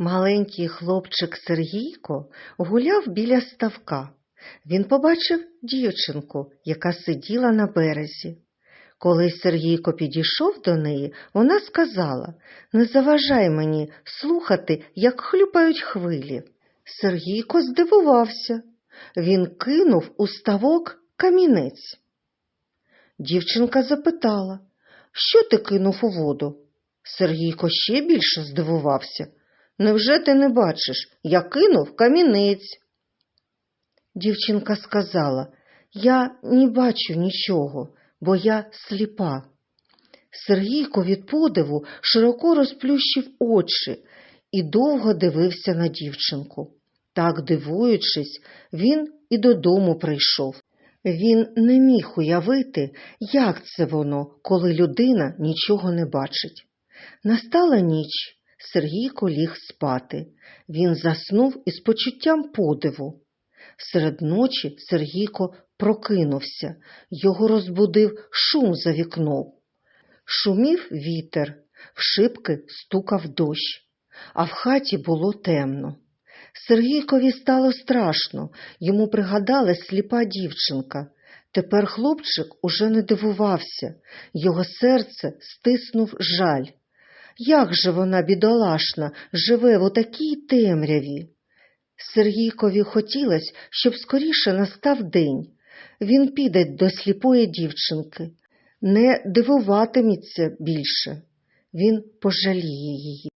Маленький хлопчик Сергійко гуляв біля ставка. Він побачив дівчинку, яка сиділа на березі. Коли Сергійко підійшов до неї, вона сказала Не заважай мені слухати, як хлюпають хвилі. Сергійко здивувався. Він кинув у ставок камінець. Дівчинка запитала, що ти кинув у воду? Сергійко ще більше здивувався. Невже ти не бачиш? Я кинув камінець. Дівчинка сказала, я не бачу нічого, бо я сліпа. Сергійко від подиву широко розплющив очі і довго дивився на дівчинку. Так дивуючись, він і додому прийшов. Він не міг уявити, як це воно, коли людина нічого не бачить. Настала ніч, Сергійко ліг спати. Він заснув із почуттям подиву. Серед ночі Сергійко прокинувся, його розбудив шум за вікном. Шумів вітер, в шибки стукав дощ, а в хаті було темно. Сергійкові стало страшно, йому пригадалась сліпа дівчинка. Тепер хлопчик уже не дивувався, його серце стиснув жаль. Як же вона, бідолашна, живе в отакій темряві? Сергійкові хотілося, щоб скоріше настав день. Він піде до сліпої дівчинки, не дивуватиметься більше. Він пожаліє її.